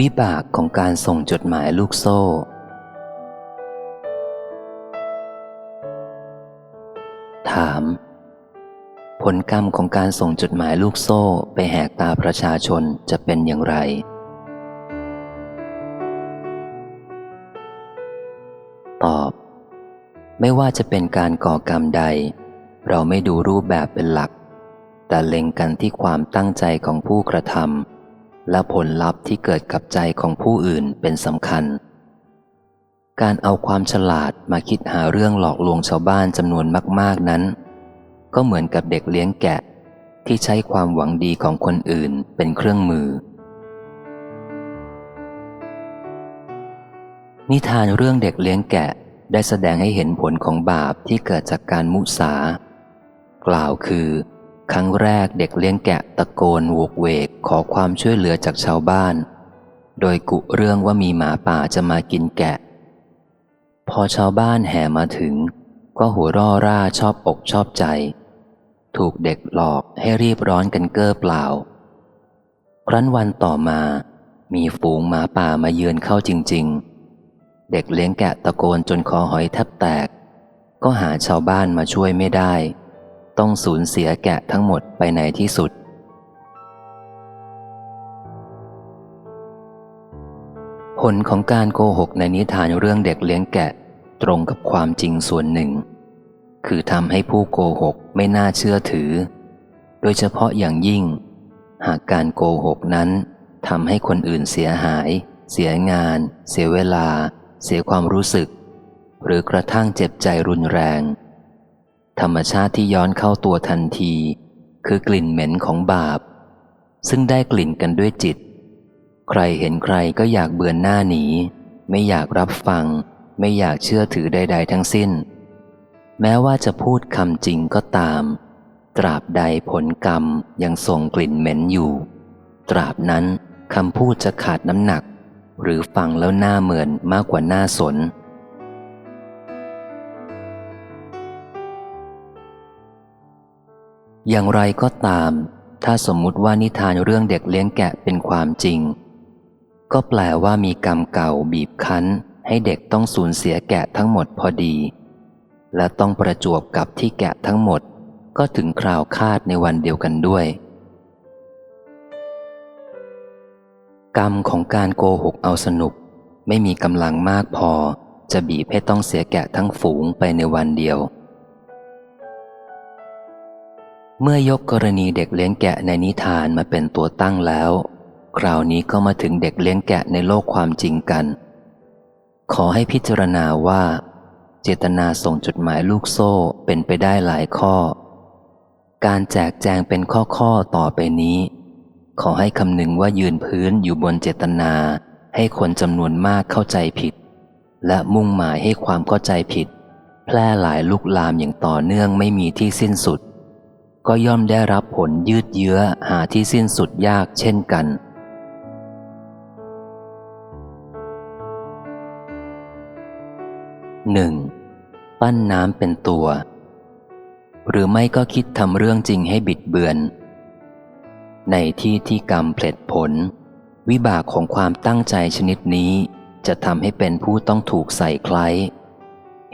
วิบากของการส่งจดหมายลูกโซ่ ถาม ผลกรรมของการส่งจดหมายลูกโซ่ไปแหกตาประชาชนจะเป็นอย่างไร ตอบ ไม่ว่าจะเป็นการก่อกรรมใด เราไม่ดูรูปแบบเป็นหลัก แต่เล็งกันที่ความตั้งใจของผู้กระทำ และผลลัพธ์ที่เกิดกับใจของผู้อื่นเป็นสำคัญ การเอาความฉลาดมาคิดหาเรื่องหลอกลวงชาวบ้านจำนวนมาก ๆนั้น ก็เหมือนกับเด็กเลี้ยงแกะ ที่ใช้ความหวังดีของคนอื่นเป็นเครื่องมือ นิทานเรื่องเด็กเลี้ยงแกะได้แสดงให้เห็นผลของบาปที่เกิดจากการมุสากล่าวคือ ครั้งแรกเด็กเลี้ยงแกะตะโกนโวกเวกขอความช่วยเหลือจากชาวบ้าน โดยกุเรื่องว่ามีหมาป่าจะมากินแกะ พอชาวบ้านแห่มาถึง ก็หัวร่อร่าชอบอกชอบใจ ถูกเด็กหลอกให้รีบร้อนกันเก้อเปล่า ครั้นวันต่อมา มีฝูงหมาป่ามาเยือนเข้าจริง ๆ เด็กเลี้ยงแกะตะโกนจนคอหอยแทบแตก ก็หาชาวบ้านมาช่วยไม่ได้ ต้องสูญเสียแกะทั้งหมดไปในที่สุด ผลของการโกหกในนิทานเรื่องเด็กเลี้ยงแกะตรงกับความจริงส่วนหนึ่ง คือทำให้ผู้โกหกไม่น่าเชื่อถือ โดยเฉพาะอย่างยิ่ง หากการโกหกนั้นทำให้คนอื่นเสียหาย เสียงาน เสียเวลา เสียความรู้สึก หรือกระทั่งเจ็บใจรุนแรง ธรรมชาติที่ย้อนเข้าตัวทันที คือกลิ่นเหม็นของบาป ซึ่งได้กลิ่นกันด้วยจิต ใครเห็นใครก็อยากเบือนหน้าหนี ไม่อยากรับฟัง ไม่อยากเชื่อถือใด ๆ ทั้งสิ้น แม้ว่าจะพูดคำจริงก็ตาม ตราบใดผลกรรมยังส่งกลิ่นเหม็นอยู่ ตราบนั้นคำพูดจะขาดน้ำหนัก หรือฟังแล้วหน้าเหมือนมากกว่าหน้าสน อย่างไรก็ตาม ถ้าสมมุติว่านิทานเรื่องเด็กเลี้ยงแกะเป็นความจริง ก็แปลว่ามีกรรมเก่าบีบคั้น ให้เด็กต้องสูญเสียแกะทั้งหมดพอดี และต้องประจวบกับที่แกะทั้งหมด ก็ถึงคราวคาดในวันเดียวกันด้วย กรรมของการโกหกเอาสนุก ไม่มีกำลังมากพอ จะบีบให้ต้องเสียแกะทั้งฝูงไปในวันเดียว เมื่อยกกรณีเด็กเลี้ยงแกะในนิทานมาเป็นตัวตั้งแล้ว คราวนี้ก็มาถึงเด็กเลี้ยงแกะในโลกความจริงกัน ขอให้พิจารณาว่า เจตนาส่งจดหมายลูกโซ่เป็นไปได้หลายข้อ การแจกแจงเป็นข้อๆต่อไปนี้ ขอให้คำนึงว่ายืนพื้นอยู่บนเจตนาให้คนจำนวนมากเข้าใจผิด และมุ่งหมายให้ความเข้าใจผิด แพร่หลายลุกลามอย่างต่อเนื่องไม่มีที่สิ้นสุด ก็ย่อมได้รับผลยืดเยื้อหาที่สิ้นสุดยากเช่นกันหนึ่งปั้นน้ำเป็นตัว หรือไม่ก็คิดทำเรื่องจริงให้บิดเบือน ในที่ที่กรรมเพลิดผล วิบากของความตั้งใจชนิดนี้ จะทำให้เป็นผู้ต้องถูกใส่คล้าย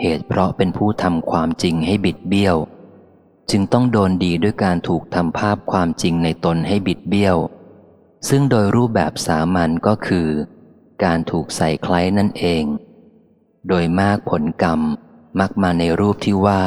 เหตุเพราะเป็นผู้ทำความจริงให้บิดเบี้ยว จึงต้องโดนดีด้วยการถูกทำภาพความจริงในตนให้บิดเบี้ยว ซึ่งโดยรูปแบบสามัญก็คือ การถูกใส่คล้ายนั่นเอง โดยมากผลกรรมมักมาในรูปที่ว่า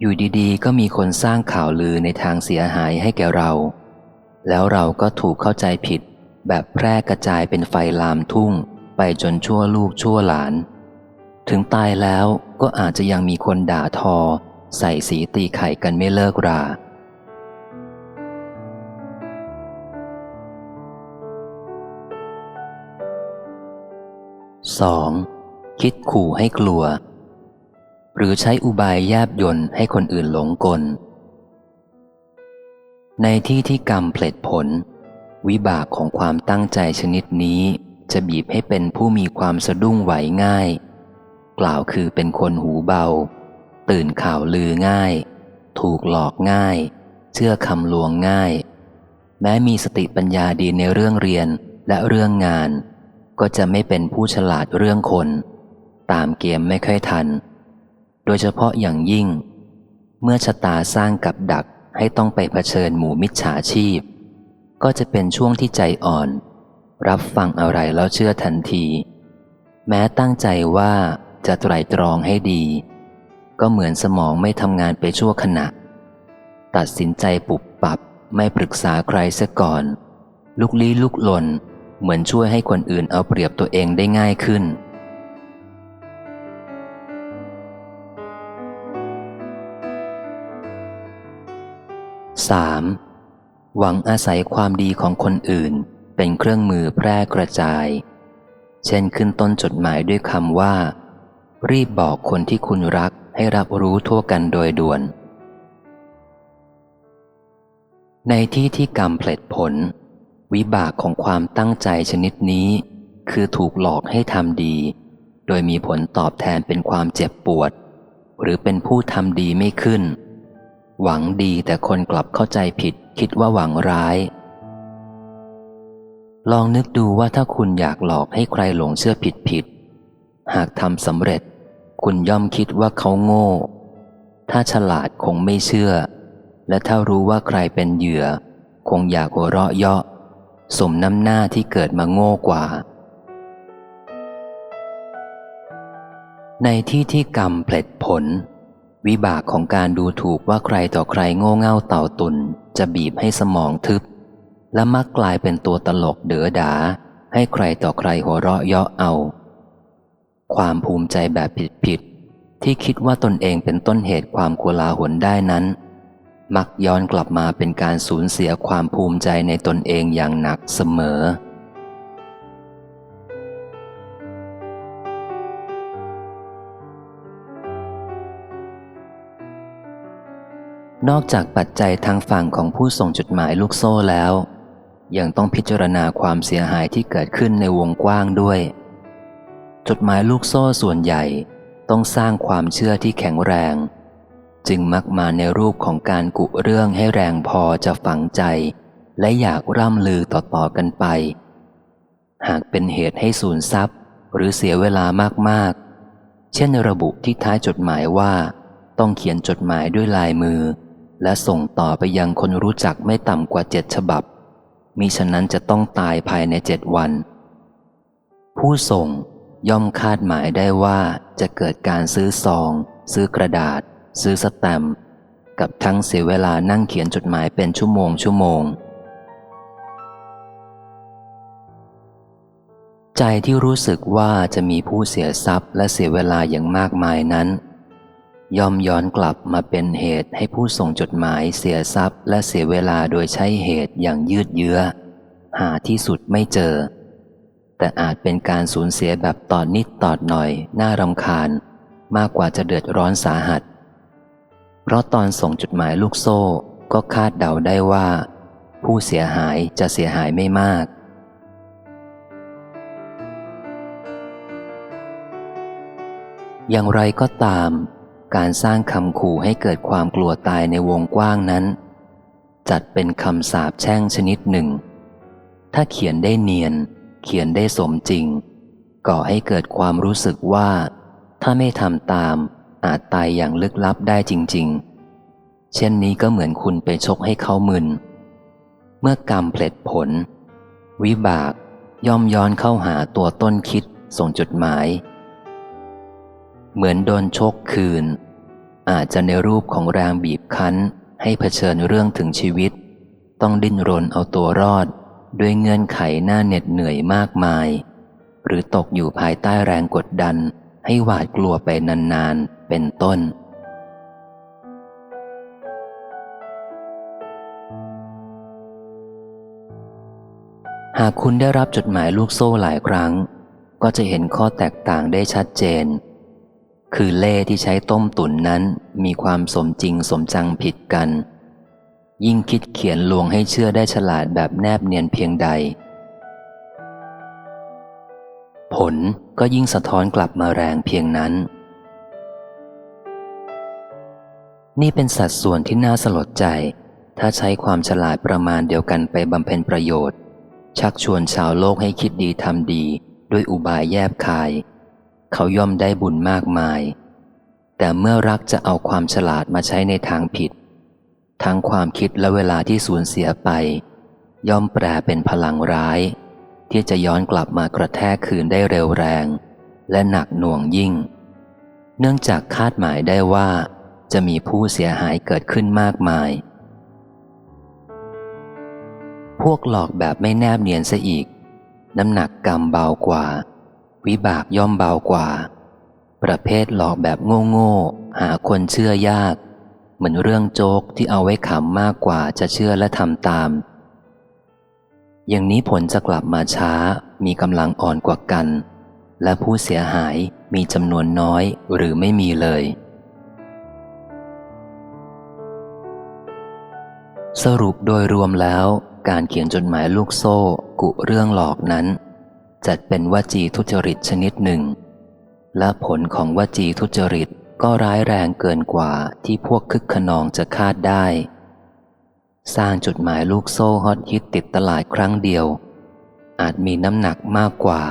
อยู่ดีๆ ก็มีคนสร้างข่าวลือในทางเสียหายให้แก่เรา แล้วเราก็ถูกเข้าใจผิด แบบแพร่กระจายเป็นไฟลามทุ่ง ไปจนชั่วลูกชั่วหลาน ถึงตายแล้วก็อาจจะยังมีคนด่าทอ ใส่สีตีไข่กันไม่เลิกรา 2. คิดขู่ให้กลัว หรือใช้อุบายแยบยนให้คนอื่นหลงกล ในที่ที่กรรมเพลิดผล วิบากของความตั้งใจชนิดนี้จะบีบให้เป็นผู้มีความสะดุ้งไหวง่าย กล่าวคือเป็นคนหูเบา ตื่นข่าวลือง่าย ถูกหลอกง่าย เชื่อคำลวงง่าย แม้มีสติปัญญาดีในเรื่องเรียนและเรื่องงาน ก็จะไม่เป็นผู้ฉลาดเรื่องคน ตามเกมไม่ค่อยทัน โดยเฉพาะอย่างยิ่ง เมื่อชะตาสร้างกับดักให้ต้องไปเผชิญหมู่มิจฉาชีพ ก็จะเป็นช่วงที่ใจอ่อน รับฟังอะไรแล้วเชื่อทันที แม้ตั้งใจว่าจะไตรตรองให้ดี ก็เหมือนสมองไม่ทำงานไปชั่วขณะ ตัดสินใจปุบปับไม่ปรึกษาใครเสียก่อน ลุกลี้ลุกลน เหมือนช่วยให้คนอื่นเอาเปรียบตัวเองได้ง่ายขึ้น 3. หวังอาศัยความดีของคนอื่น เป็นเครื่องมือแพร่กระจาย เช่นขึ้นต้นจดหมายด้วยคำว่า รีบบอกคนที่คุณรัก ให้รับรู้ทั่วกันโดยด่วน ในที่ที่กรรมเพลิดผล วิบากของความตั้งใจชนิดนี้ คือถูกหลอกให้ทำดี โดยมีผลตอบแทนเป็นความเจ็บปวด หรือเป็นผู้ทำดีไม่ขึ้น หวังดีแต่คนกลับเข้าใจผิดคิดว่าหวังร้าย ลองนึกดูว่าถ้าคุณอยากหลอกให้ใครหลงเชื่อผิดผิด หากทำสำเร็จ คุณย่อมคิดว่าเขาโง่ ถ้าฉลาดคงไม่เชื่อ และถ้ารู้ว่าใครเป็นเหยื่อ คงอยากหัวเราะเยาะ สมน้ำหน้าที่เกิดมาโง่กว่า ในที่ที่กรรมเพลิดผล วิบากของการดูถูกว่าใครต่อใครโง่เง่าเต่าตุนจะบีบให้สมองทึบ และมักกลายเป็นตัวตลกเด๋อดา ให้ใครต่อใครหัวเราะเยาะเอา ความภูมิใจแบบผิดๆที่คิดว่าตนเองเป็นต้นเหตุความกลาหลได้นั้น มักย้อนกลับมาเป็นการสูญเสียความภูมิใจในตนเองอย่างหนักเสมอ นอกจากปัจจัยทางฝั่งของผู้ส่งจดหมายลูกโซ่แล้ว ยังต้องพิจารณาความเสียหายที่เกิดขึ้นในวงกว้างด้วย จดหมายลูกโซ่ส่วนใหญ่ต้องสร้างความเชื่อที่แข็งแรง จึงมักมาในรูปของการกุเรื่องให้แรงพอจะฝังใจ และอยากร่ำลือต่อๆกันไป หากเป็นเหตุให้สูญทรัพย์ หรือเสียเวลามากๆ เช่นระบุที่ท้ายจดหมายว่า ต้องเขียนจดหมายด้วยลายมือ และส่งต่อไปยังคนรู้จักไม่ต่ำกว่าเจ็ดฉบับมิฉะนั้นจะต้องตายภายในเจ็ดวัน ผู้ส่ง ย่อมคาดหมายได้ว่าจะเกิดการซื้อซอง ซื้อกระดาษ ซื้อสแตมป์กับทั้งเสียเวลานั่งเขียนจดหมายเป็นชั่วโมงชั่วโมง ใจที่รู้สึกว่าจะมีผู้เสียทรัพย์และเสียเวลาอย่างมากมายนั้น ย่อมย้อนกลับมาเป็นเหตุให้ผู้ส่งจดหมายเสียทรัพย์และเสียเวลาโดยใช้เหตุอย่างยืดเยื้อ หาที่สุดไม่เจอ แต่อาจเป็นการสูญเสียแบบตอดนิดตอดหน่อย น่ารำคาญ มากกว่าจะเดือดร้อนสาหัส เพราะตอนส่งจดหมายลูกโซ่ ก็คาดเดาได้ว่า ผู้เสียหายจะเสียหายไม่มาก อย่างไรก็ตาม การสร้างคำขู่ให้เกิดความกลัวตายในวงกว้างนั้น จัดเป็นคำสาปแช่งชนิดหนึ่ง ถ้าเขียนได้เนียน เขียนได้สมจริง ก่อให้เกิดความรู้สึกว่า ถ้าไม่ทำตามอาจตายอย่างลึกลับได้จริง ๆ เช่นนี้ก็เหมือนคุณไปชกให้เขามึน เมื่อกรรมเพลิดผล วิบากย่อมย้อนเข้าหาตัวต้นคิดส่งจดหมาย เหมือนโดนชกคืน อาจจะในรูปของแรงบีบคั้นให้เผชิญเรื่องถึงชีวิต ต้องดิ้นรนเอาตัวรอด ด้วยเงื่อนไขหน้าเหน็ดเหนื่อยมากมาย หรือตกอยู่ภายใต้แรงกดดันให้หวาดกลัวไปนานๆ เป็นต้น หากคุณได้รับจดหมายลูกโซ่หลายครั้ง ก็จะเห็นข้อแตกต่างได้ชัดเจน คือเล่ที่ใช้ต้มตุ๋นนั้นมีความสมจริงสมจังผิดกัน ยิ่งคิดเขียนลวงให้เชื่อได้ฉลาดแบบแนบเนียนเพียงใด ผลก็ยิ่งสะท้อนกลับมาแรงเพียงนั้น นี่เป็นสัดส่วนที่น่าสลดใจ ถ้าใช้ความฉลาดประมาณเดียวกันไปบำเพ็ญประโยชน์ ชักชวนชาวโลกให้คิดดีทำดี ด้วยอุบายแยบคาย เขาย่อมได้บุญมากมาย แต่เมื่อรักจะเอาความฉลาดมาใช้ในทางผิด ทั้งความคิดและเวลาที่สูญเสียไป ย่อมแปลเป็นพลังร้าย ที่จะย้อนกลับมากระแทกคืนได้เร็วแรง และหนักหน่วงยิ่ง เนื่องจากคาดหมายได้ว่า จะมีผู้เสียหายเกิดขึ้นมากมาย พวกหลอกแบบไม่แนบเนียนซะอีก น้ำหนักกรรมเบากว่า วิบากย่อมเบากว่า ประเภทหลอกแบบโง่ๆหาคนเชื่อยาก เหมือนเรื่องโจกที่เอาไว้ขำมากกว่าจะเชื่อและทำตาม อย่างนี้ผลจะกลับมาช้า มีกำลังอ่อนกว่ากัน และผู้เสียหายมีจำนวนน้อยหรือไม่มีเลย สรุปโดยรวมแล้วการเขียนจดหมายลูกโซ่ กุเรื่องหลอกนั้น จัดเป็นวจีทุจริตชนิดหนึ่ง และผลของวจีทุจริต ก็ร้ายแรงเกินกว่าที่พวกคึกขนองจะคาดได้ สร้างจุดหมายลูกโซ่ฮอตฮิตติดตลาดครั้งเดียว อาจมีน้ำหนักมากกว่า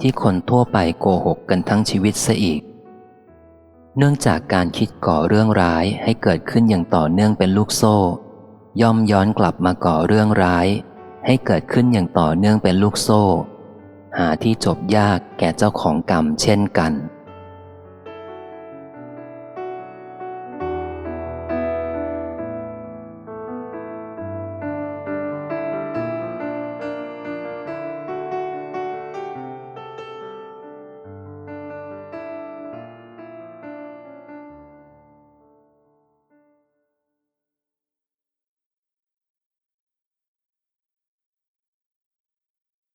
ที่คนทั่วไปโกหกกันทั้งชีวิตซะอีก เนื่องจากการคิดก่อเรื่องร้ายให้เกิดขึ้นอย่างต่อเนื่องเป็นลูกโซ่ ย่อมย้อนกลับมาก่อเรื่องร้าย ให้เกิดขึ้นอย่างต่อเนื่องเป็นลูกโซ่ หาที่จบยากแก่เจ้าของกรรมเช่นกัน